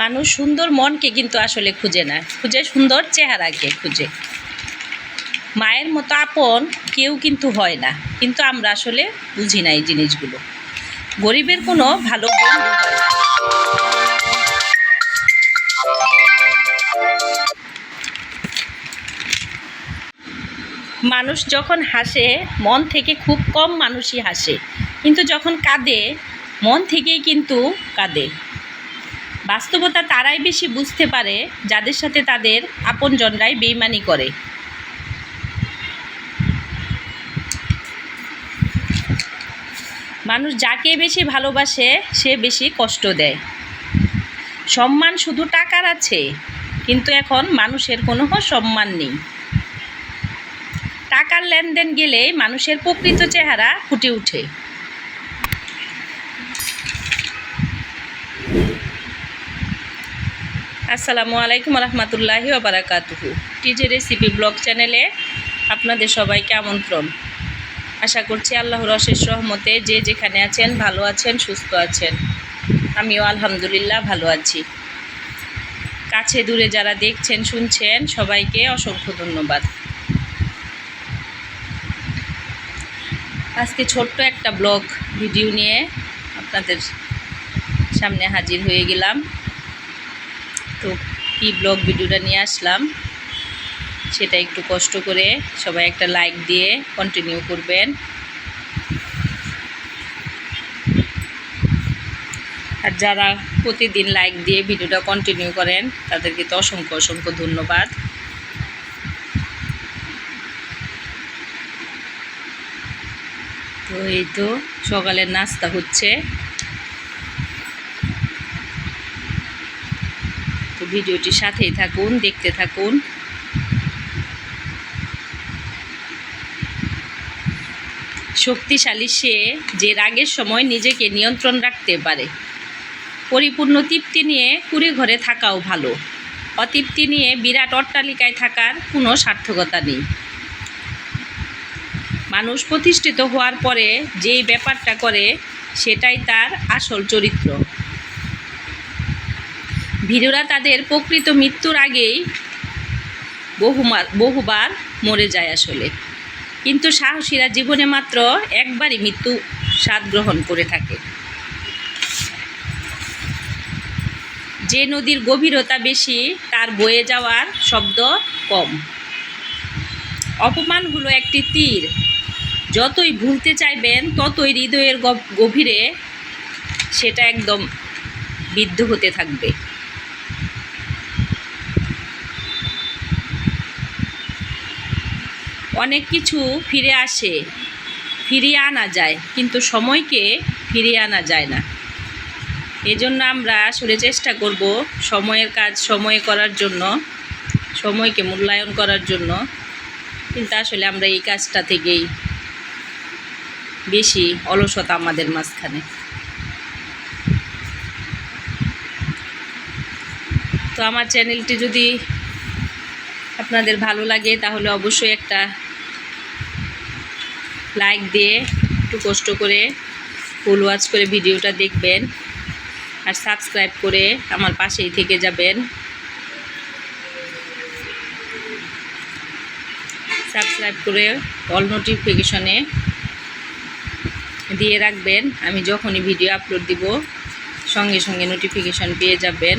মানুষ সুন্দর মনকে কিন্তু আসলে খুঁজে না খুঁজে সুন্দর চেহারাকে খুঁজে। মায়ের মতো আপন কেউ কিন্তু হয় না, কিন্তু আমরা আসলে বুঝি না এই জিনিসগুলো। গরিবের কোনো ভালো বন্ধু হয় না। মানুষ যখন হাসে, মন থেকে খুব কম মানুষই হাসে, কিন্তু যখন কাঁদে, মন থেকেই কিন্তু কাঁদে। বাস্তবতা তারাই বেশি বুঝতে পারে যাদের সাথে তাদের আপনজনরাই বেইমানি করে। মানুষ যাকে বেশি ভালোবাসে, সে বেশি কষ্ট দেয়। সম্মান শুধু টাকার আছে, কিন্তু এখন মানুষের কোনো সম্মান নেই। টাকার লেনদেন গেলে মানুষের প্রকৃত চেহারা ফুটে ওঠে। আসসালামু আলাইকুম রহমতুল্লাহি ওবরাকাতুহু টিজে রেসিপি ব্লগ চ্যানেলে আপনাদের সবাইকে আমন্ত্রণ। আশা করছি আল্লাহর অশেষ রহমতে যে যেখানে আছেন, ভালো আছেন, সুস্থ আছেন। আমিও আলহামদুলিল্লাহ ভালো আছি। কাছে দূরে যারা দেখছেন, শুনছেন, সবাইকে অসংখ্য ধন্যবাদ। আজকে ছোট্ট একটা ব্লগ ভিডিও নিয়ে আপনাদের সামনে হাজির হয়ে গেলাম। তো কী ব্লগ ভিডিওটা নিয়ে আসলাম, সেটা একটু কষ্ট করে সবাই একটা লাইক দিয়ে কন্টিনিউ করবেন। আর যারা প্রতিদিন লাইক দিয়ে ভিডিওটা কন্টিনিউ করেন, তাদেরকে তো অসংখ্য অসংখ্য ধন্যবাদ। তো এই তো সকালের নাস্তা হচ্ছে। ভিডিওটির সাথেই থাকুন, দেখতে থাকুন। শক্তিশালী সে যে রাগের সময় নিজেকে নিয়ন্ত্রণ রাখতে পারে। পরিপূর্ণ তৃপ্তি নিয়ে কুড়ে ঘরে থাকাও ভালো। অতৃপ্তি নিয়ে বিরাট অট্টালিকায় থাকার কোনো সার্থকতা নেই। মানুষ প্রতিষ্ঠিত হওয়ার পরে যেই ব্যাপারটা করে, সেটাই তার আসল চরিত্র। ভীরুরা তাদের প্রকৃত মৃত্যুর আগেই বহুমার বহুবার মরে যায় আসলে। কিন্তু সাহসীরা জীবনে মাত্র একবারই মৃত্যু স্বাদ গ্রহণ করে থাকে। যে নদীর গভীরতা বেশি, তার বয়ে যাওয়ার শব্দ কম। অপমান হলো একটি তীর। যতই ভুলতে চাইবেন, ততই হৃদয়ের গভ- গভীরে সেটা একদম বিদ্ধ হতে থাকবে। অনেক কিছু ফিরে আসে, ফিরিয়ে আনা যায়, কিন্তু সময়কে ফিরিয়ে আনা যায় না। এজন্য আমরা আসলে চেষ্টা করব সময়ের কাজ সময়ে করার জন্য, সময়কে মূল্যায়ন করার জন্য। কিন্তু আসলে আমরা এই কাজটা থেকেই বেশি অলসতা আমাদের মাঝখানে। তো আমার চ্যানেলটি যদি আপনাদের ভালো লাগে, তাহলে অবশ্যই একটা লাইক দিয়ে একটু কষ্ট করে ফুল ওয়াচ করে ভিডিওটা দেখবেন আর সাবস্ক্রাইব করে আমার পাশেই থেকে যাবেন। সাবস্ক্রাইব করে অল নোটিফিকেশনে দিয়ে রাখবেন, আমি যখনই ভিডিও আপলোড দিব, সঙ্গে সঙ্গে নোটিফিকেশন পেয়ে যাবেন।